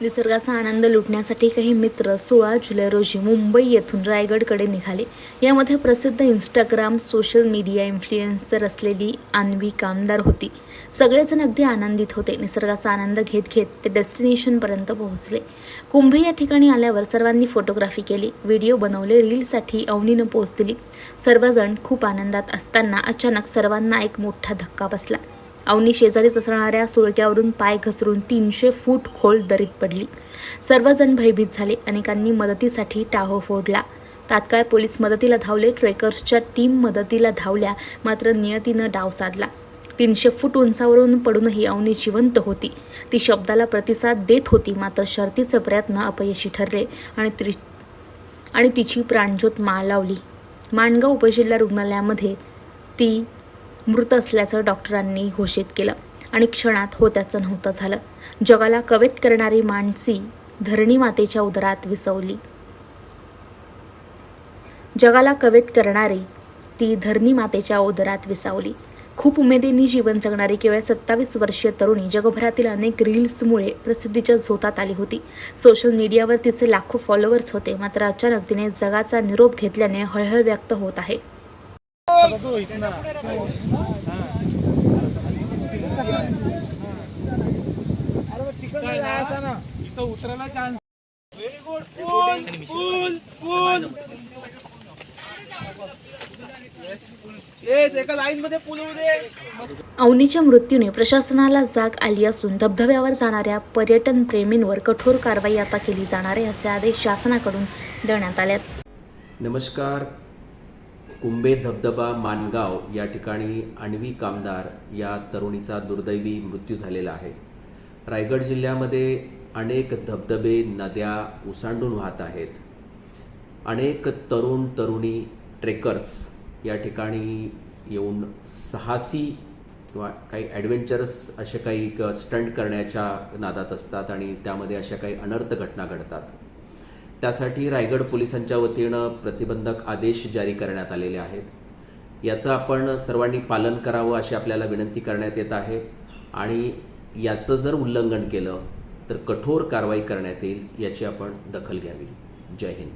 निसर्गाचा आनंद लुटण्यासाठी काही मित्र सोळा जुलै रोजी मुंबई येथून रायगडकडे निघाले. यामध्ये प्रसिद्ध इंस्टाग्राम सोशल मीडिया इन्फ्लुएन्सर असलेली अन्वी कामदार होती. सगळेजण अगदी आनंदित होते. निसर्गाचा आनंद घेत घेत ते डेस्टिनेशनपर्यंत पोहोचले. कुंभे या ठिकाणी आल्यावर सर्वांनी फोटोग्राफी केली व्हिडिओ बनवले रीलसाठी अवनीनं पोहोच दिली. सर्वजण खूप आनंदात असताना अचानक सर्वांना एक मोठा धक्का बसला. अवनी शेजारीच असणाऱ्या सुळक्यावरून पाय घसरून तीनशे फूट खोल दरीत पडली. सर्वजण भयभीत झाले. अनेकांनी मदतीसाठी टाहो फोडला. तात्काळ पोलीस मदतीला धावले. ट्रेकर्सच्या टीम मदतीला धावल्या. मात्र नियतीनं डाव साधला. तीनशे फूट उंचावरून पडूनही अवनी जिवंत होती. ती शब्दाला प्रतिसाद देत होती. मात्र शर्तीचे प्रयत्न अपयशी ठरले आणि त्रि आणि तिची प्राणज्योत माळावली माणगाव उपजिल्हा रुग्णालयामध्ये ती मृत असल्याचं डॉक्टरांनी घोषित केलं. आणि क्षणात होत्याचं नव्हतं झालं. जगाला कवेत करणारी माणसी धरणी मातेच्या उदरात विसवली. जगाला कवेत करणारी ती धरणी मातेच्या उदरात विसावली. खूप उमेदीने जीवन जगणारी केवळ सत्तावीस वर्षीय तरुणी जगभरातील अनेक रील्समुळे प्रसिद्धीच्या झोतात आली होती. सोशल मीडियावर तिचे लाखो फॉलोअर्स होते मात्र अचानक तिने जगाचा निरोप घेतल्याने हळहळ व्यक्त होत आहे. ना इथं उतरायला चान्स व्हेरी गुड अवनीच्या मृत्यूने प्रशासनाला जाग आली असून धबधब्यावर जाणाऱ्या पर्यटन प्रेमींवर कठोर कारवाई आता केली जाणार आहे असे आदेश शासनाकडून देण्यात आले नमस्कार. कुंभे धबधबा मानगाव या ठिकाणी आणवी कामदार या तरुणीचा दुर्दैवी मृत्यू झालेला आहे. रायगड जिल्ह्यामध्ये अनेक धबधबे नद्या उसांडून वाहत आहेत. अनेक तरुण तरुणी ट्रेकर्स या ठिकाणी येऊन साहसी किंवा काही ॲडव्हेंचरस असे काही स्टंट करण्याच्या नादात असतात आणि त्यामध्ये अशा काही अनर्थ घटना घडतात. त्यासाठी रायगड पोलिसांच्या वतीनं प्रतिबंधक आदेश जारी करण्यात आलेले आहेत. याचं आपण सर्वांनी पालन करावं अशी आपल्याला विनंती करण्यात येत आहे आणि याचं जर उल्लंघन केलं तर कठोर कारवाई करण्यात येईल याची आपण दखल घ्यावी. जय हिंद.